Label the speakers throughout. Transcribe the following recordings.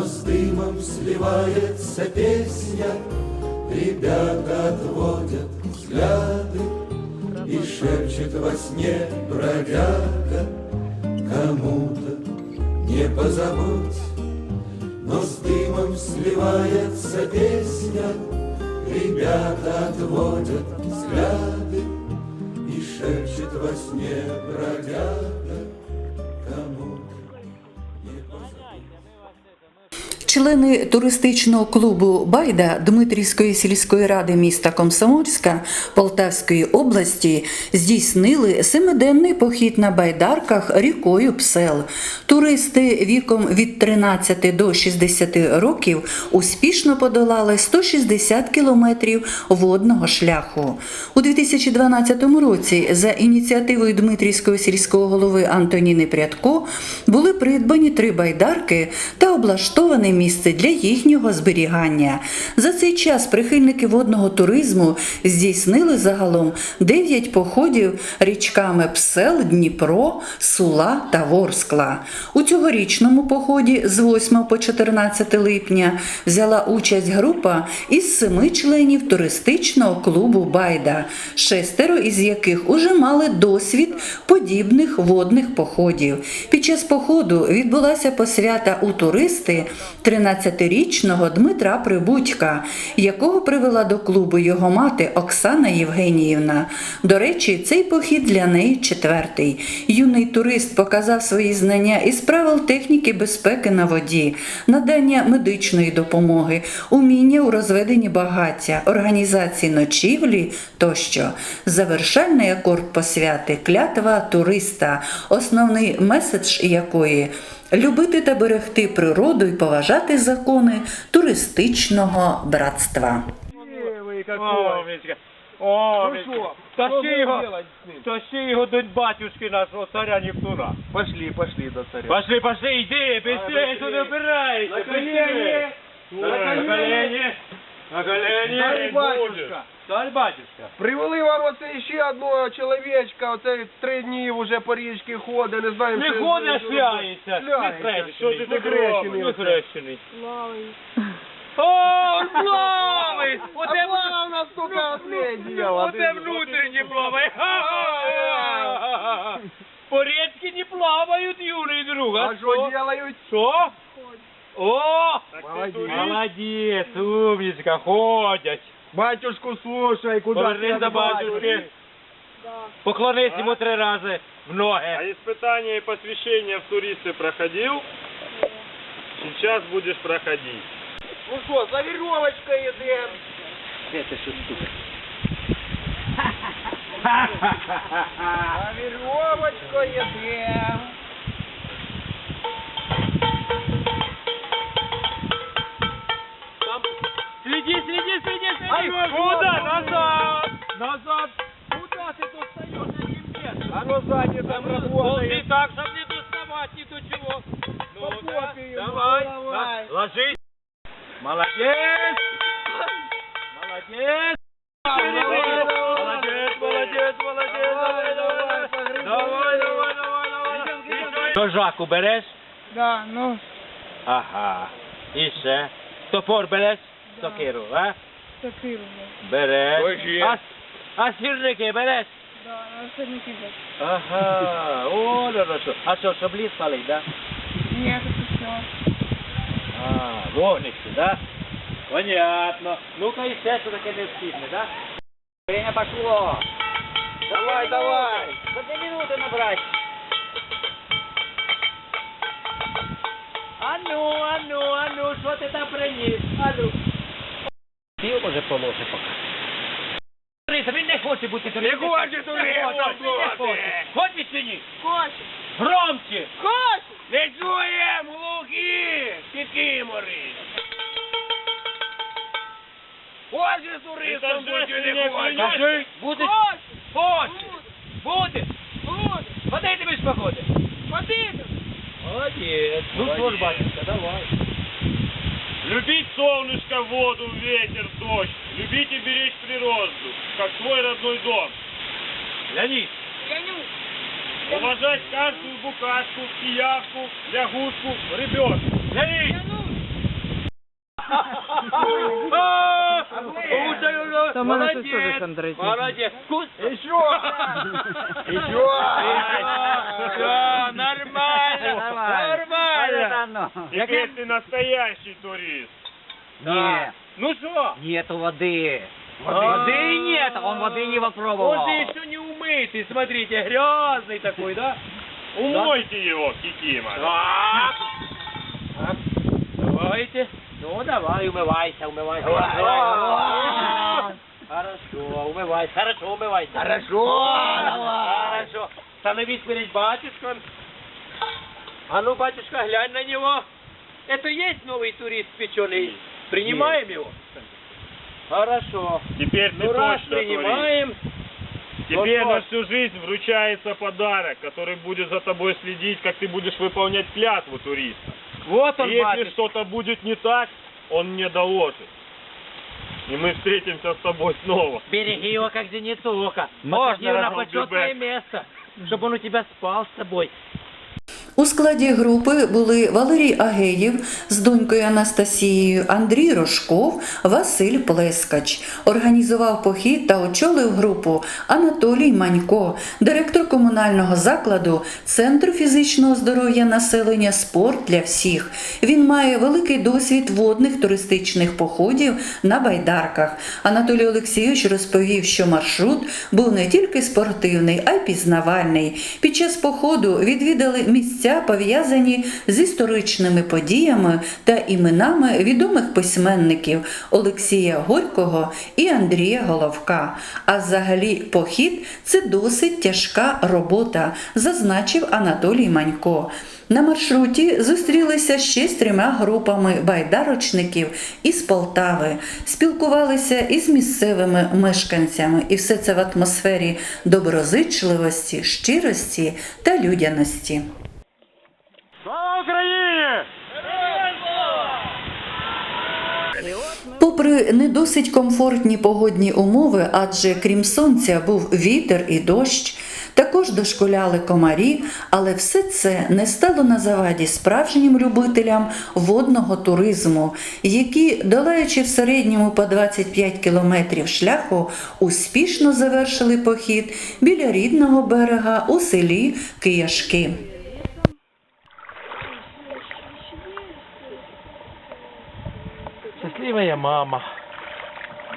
Speaker 1: Но с дымом сливается песня, Ребята отводят взгляды, И шепчет во сне бродяга, Кому-то не позабудь, но с дымом сливается песня, Ребята отводят взгляды И шепчет во сне бродяга
Speaker 2: Члени туристичного клубу Байда Дмитрівської сільської ради міста Комсомольська Полтавської області здійснили семиденний похід на байдарках рікою Псел. Туристи віком від 13 до 60 років успішно подолали 160 кілометрів водного шляху. У 2012 році за ініціативою Дмитрівського сільського голови Антоніни Прядко були придбані три байдарки та облаштоване місце для їхнього зберігання. За цей час прихильники водного туризму здійснили загалом 9 походів річками Псел, Дніпро, Сула та Ворскла. У цьогорічному поході з 8 по 14 липня взяла участь група із семи членів туристичного клубу Байда, шестеро із яких уже мали досвід подібних водних походів. Під час походу відбулася посвята у туристи 13-річного Дмитра Прибудька, якого привела до клубу його мати Оксана Євгеніївна. До речі, цей похід для неї четвертий. Юний турист показав свої знання із правил техніки безпеки на воді, надання медичної допомоги, уміння у розведенні багаття, організації ночівлі тощо. Завершальний акорд посвяти клятва туриста, основний меседж якої любити та берегти природу і поважати закони туристичного братства.
Speaker 3: Левый
Speaker 4: О,
Speaker 3: какой.
Speaker 4: Мишка. О,
Speaker 3: Ну
Speaker 4: Мишка.
Speaker 3: что,
Speaker 4: Тащи
Speaker 3: что будем
Speaker 4: его,
Speaker 3: делать с ним?
Speaker 4: тащи его до батюшки нашего царя Нептуна.
Speaker 3: Пошли, пошли до царя.
Speaker 4: Пошли, пошли, иди, быстрее,
Speaker 3: быстрее.
Speaker 4: туда убирайся,
Speaker 3: На колени.
Speaker 4: На
Speaker 3: На колени.
Speaker 4: колени. На колени.
Speaker 3: Царь батюшка. Привели вам оце ще одного чоловічка, оце три дні вже по річці ходить, не знаю,
Speaker 4: Не
Speaker 3: що-
Speaker 4: ходить,
Speaker 3: а
Speaker 4: шляється. Не Шляється. Що ти
Speaker 3: хрещений.
Speaker 4: О,
Speaker 3: плавить!
Speaker 4: Оте
Speaker 3: А у нас тут ну, одне діло.
Speaker 4: Оце внутрішні плаває. плавает! Ха-ха! По річці не плавають, юний друг.
Speaker 3: А А що що?
Speaker 4: ділають? Що? О!
Speaker 3: Молодець,
Speaker 4: умничка, ходять.
Speaker 3: Батюшку слушай, куди
Speaker 4: Повернись до батюшки. Поклонись йому три рази в
Speaker 5: А
Speaker 4: ноги.
Speaker 5: испытание и посвящение в туристы проходил? Сейчас будешь проходить.
Speaker 3: Ну що, за вірьовочкою йдемо. За вірьовочкою йдемо.
Speaker 4: Куда?
Speaker 3: ну,
Speaker 4: Назад. Назад. Куда ты тут встаешь на ремне?
Speaker 3: А ну сзади там
Speaker 4: Ползи
Speaker 3: работает.
Speaker 4: так, чтобы не доставать ни до чего.
Speaker 3: По
Speaker 4: Ну-ка,
Speaker 3: попе ему,
Speaker 4: давай,
Speaker 3: давай.
Speaker 4: на- ложись. Молодец. Молодец. Молодец, молодец, молодец.
Speaker 3: Давай,
Speaker 4: Давай,
Speaker 3: давай,
Speaker 4: давай.
Speaker 3: погреби.
Speaker 4: Давай, давай, давай, давай. Ножаку береш?
Speaker 6: Да, ну,
Speaker 4: Ага. І ще. Топор береш? Сокиру, а?
Speaker 6: сокиру,
Speaker 4: Береш.
Speaker 3: Ложи.
Speaker 4: А, а сірники береш?
Speaker 6: да, на сырники взять.
Speaker 4: Ага. О, ну, ну, що. А що, щоб ліс палить, да?
Speaker 6: Нет, это все.
Speaker 4: А, вогнище, да? Понятно. Ну-ка і все, що таке необхідне, да? Время пошло.
Speaker 3: Давай, давай.
Speaker 4: За дві минути набрать. А ну, а ну, а ну, що ти там приніс? А ну. Пів може положи поки. Бориса, він не хочет бути туристом.
Speaker 3: Не хоче туристом
Speaker 4: ну, не хоче. Хоче чи ні?
Speaker 6: Хочу.
Speaker 4: Громче.
Speaker 6: Хочу.
Speaker 3: Не чуєм, глухі, кикимори. Хоче туристом бути
Speaker 5: чи
Speaker 3: не
Speaker 4: хоче?
Speaker 6: Буде.
Speaker 4: Хоче. Буде.
Speaker 6: Буде.
Speaker 4: Ходи ти будеш походи.
Speaker 6: Ходи.
Speaker 4: Молодець. Ну що ж, батюшка, давай.
Speaker 5: Любить солнышко, воду, ветер, дождь. Любить и беречь природу, как свой родной дом.
Speaker 4: Леонид,
Speaker 5: Уважать каждую букашку, пиявку, лягушку, рыбешку.
Speaker 4: Леонид!
Speaker 6: Та хандрить.
Speaker 4: Молодец.
Speaker 3: Еще! Еще!
Speaker 4: Все, нормально, нормально.
Speaker 5: Теперь ты настоящий турист.
Speaker 4: Да. Ну что?
Speaker 7: Нету воды.
Speaker 4: А.
Speaker 7: Воды нет, он воды не попробовал.
Speaker 4: Он же еще не умытый, смотрите, грязный такой, да?
Speaker 5: Умойте его, Кикима.
Speaker 4: Давайте. Ну, давай, умывайся, умывайся. Хорошо, умывайся. Хорошо, умывайся. Хорошо. Хорошо. Становись перед батюшком. А ну, батюшка, глянь на него. Это есть новый турист печеный? Принимаем его? Хорошо.
Speaker 5: Теперь ты
Speaker 4: Ну, раз
Speaker 5: точно турист.
Speaker 4: принимаем,
Speaker 5: Тебе
Speaker 4: Вот
Speaker 5: на всю жизнь вручается подарок, который будет за тобой следить, как ты будешь выполнять клятву туриста.
Speaker 4: Вот
Speaker 5: И
Speaker 4: он,
Speaker 5: если что-то будет не так, он мне доложит. И мы встретимся с тобой снова.
Speaker 7: Береги его как зеницу ока.
Speaker 4: Можно,
Speaker 7: на почетное место, чтобы он у тебя спал с тобой.
Speaker 2: У складі групи були Валерій Агеєв з донькою Анастасією, Андрій Рожков, Василь Плескач. Організував похід та очолив групу Анатолій Манько, директор комунального закладу Центру фізичного здоров'я населення Спорт для всіх. Він має великий досвід водних туристичних походів на байдарках. Анатолій Олексійович розповів, що маршрут був не тільки спортивний, а й пізнавальний. Під час походу відвідали місця, пов'язані з історичними подіями та іменами відомих письменників Олексія Горького і Андрія Головка. А взагалі похід це досить тяжка робота, зазначив Анатолій Манько. На маршруті зустрілися ще з трьома групами байдарочників із Полтави, спілкувалися із місцевими мешканцями, і все це в атмосфері доброзичливості, щирості та людяності. Попри не досить комфортні погодні умови, адже крім сонця був вітер і дощ, також дошкуляли комарі, але все це не стало на заваді справжнім любителям водного туризму, які, долаючи в середньому по 25 кілометрів шляху, успішно завершили похід біля рідного берега у селі Кияшки.
Speaker 4: Счастливая мама.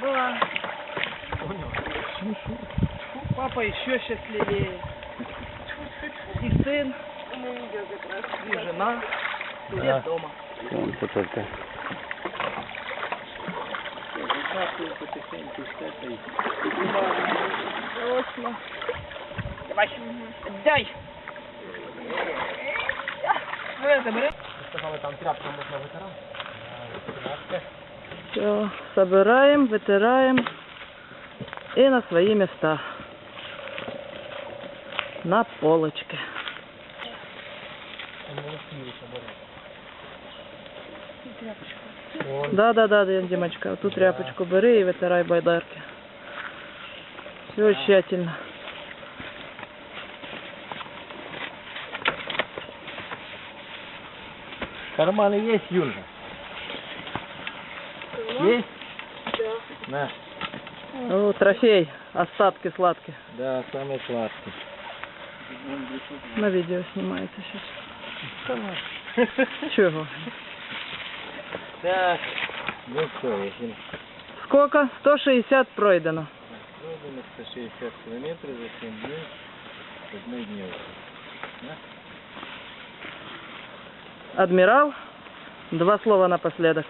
Speaker 6: Была. Папа еще счастливее. И сын, и жена, и все дома. Точно. Давай. Дай. Давай, забери. Все, собираем, вытираем и на свои места. На полочке. Да, да, да, Димочка, ту тряпочку бери и вытирай байдарки. Все тщательно.
Speaker 4: Карманы есть, Юлька? Есть? На.
Speaker 6: Ну, трофей, остатки сладкие.
Speaker 4: Да, самый сладкий.
Speaker 6: На видео снимается сейчас. Чего?
Speaker 4: Так, ну что, если
Speaker 6: Сколько? 160 пройдено.
Speaker 4: пройдено 160 километров за 7 дней, одной дневки.
Speaker 6: Адмирал, два слова напоследок.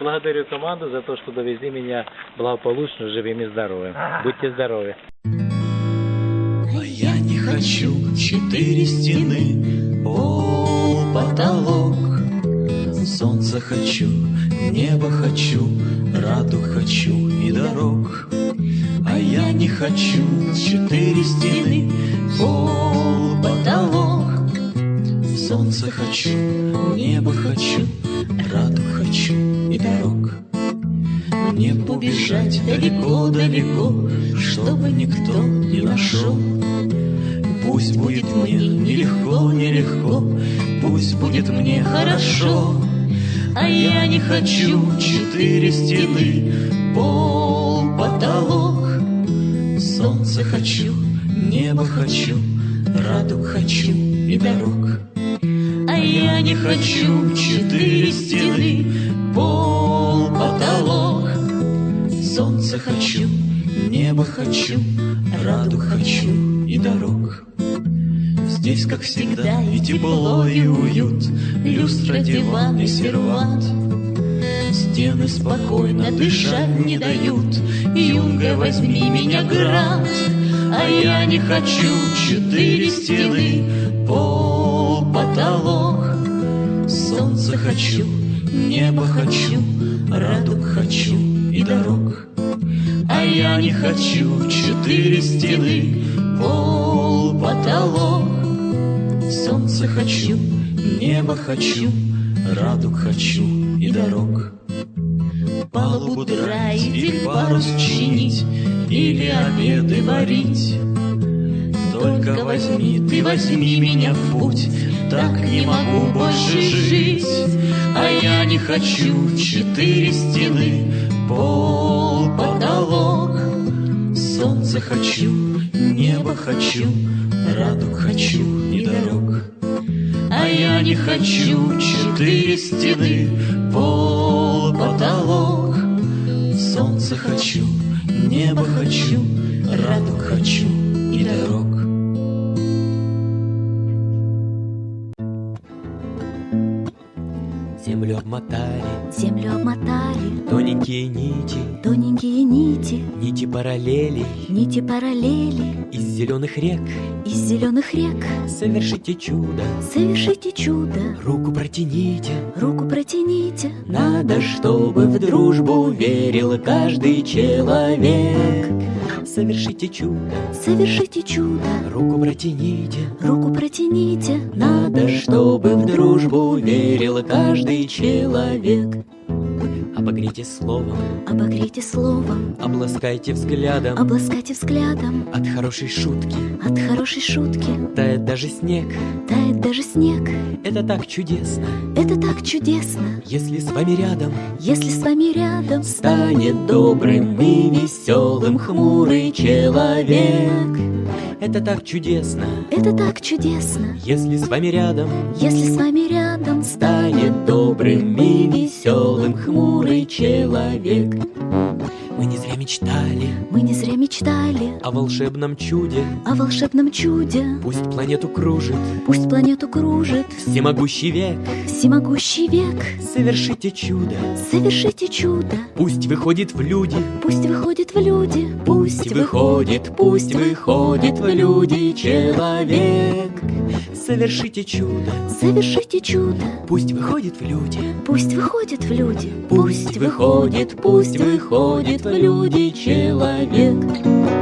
Speaker 4: Благодарю команду за то, что довезли меня благополучно, живым и здоровым. Будьте здоровы.
Speaker 1: А я не хочу четыре стены, пол, потолок. Солнце хочу, небо хочу, раду хочу и дорог. А я не хочу четыре стены, пол, потолок. Солнце хочу, небо хочу, далеко-далеко, чтобы никто не нашел. Пусть будет мне нелегко, нелегко, пусть будет мне хорошо. А я не хочу четыре стены, пол, потолок. Солнце хочу, небо хочу, радуг хочу и дорог. А я не хочу четыре стены, хочу, небо хочу, радуг хочу и дорог. Здесь, как всегда, и тепло, и уют, люстра, диван и сервант. Стены спокойно дышать не дают, Юнга, возьми меня, грант. А я не хочу четыре стены, пол, потолок. Солнце хочу, небо хочу, радуг хочу и дорог. А я не хочу четыре стены, пол, потолок. Солнце хочу, небо хочу, радуг хочу и дорог. Палубу драить или парус чинить, или обеды варить. Только возьми, ты возьми меня в путь, так не могу больше жить. А я не хочу четыре стены, пол, потолок. Солнце хочу, небо хочу, радуг хочу и дорог. А я не хочу четыре стены, пол, потолок. Солнце хочу, небо хочу, радуг хочу и дорог.
Speaker 8: Нити,
Speaker 9: нити параллелей
Speaker 8: нити параллели
Speaker 9: из зеленых рек.
Speaker 8: из зеленых рек.
Speaker 9: Совершите чудо,
Speaker 8: Совершите чудо,
Speaker 9: руку протяните.
Speaker 8: руку протяните.
Speaker 9: Надо, чтобы в дружбу верил каждый человек. Совершите чудо,
Speaker 8: Совершите чудо,
Speaker 9: руку протяните.
Speaker 8: руку протяните.
Speaker 9: Надо, чтобы в дружбу верил каждый человек. Обогрейте словом,
Speaker 8: Обогрейте словом,
Speaker 9: обласкайте взглядом.
Speaker 8: обласкайте взглядом.
Speaker 9: От хорошей шутки
Speaker 8: От хорошей шутки
Speaker 9: тает даже снег.
Speaker 8: тает даже снег.
Speaker 9: Это так чудесно,
Speaker 8: Это так чудесно,
Speaker 9: если с вами рядом
Speaker 8: если с вами рядом
Speaker 9: станет добрым и веселым хмурый человек. Это так чудесно,
Speaker 8: Это так чудесно,
Speaker 9: если с вами рядом
Speaker 8: если с вами рядом
Speaker 9: станет добрым и веселым хмурый человек. Мы не зря мечтали
Speaker 8: Мы не зря мечтали
Speaker 9: о волшебном чуде.
Speaker 8: о волшебном чуде.
Speaker 9: Пусть планету кружит
Speaker 8: Пусть планету кружит
Speaker 9: всемогущий век.
Speaker 8: всемогущий век.
Speaker 9: Совершите чудо,
Speaker 8: Совершите чудо,
Speaker 9: пусть выходит в люди.
Speaker 8: пусть выходит в люди,
Speaker 9: Пусть выходит, пусть выходит в люди человек. Совершите чудо,
Speaker 8: Совершите чудо,
Speaker 9: пусть выходит в люди.
Speaker 8: пусть выходит в люди,
Speaker 9: Пусть выходит, пусть выходит в люди человек.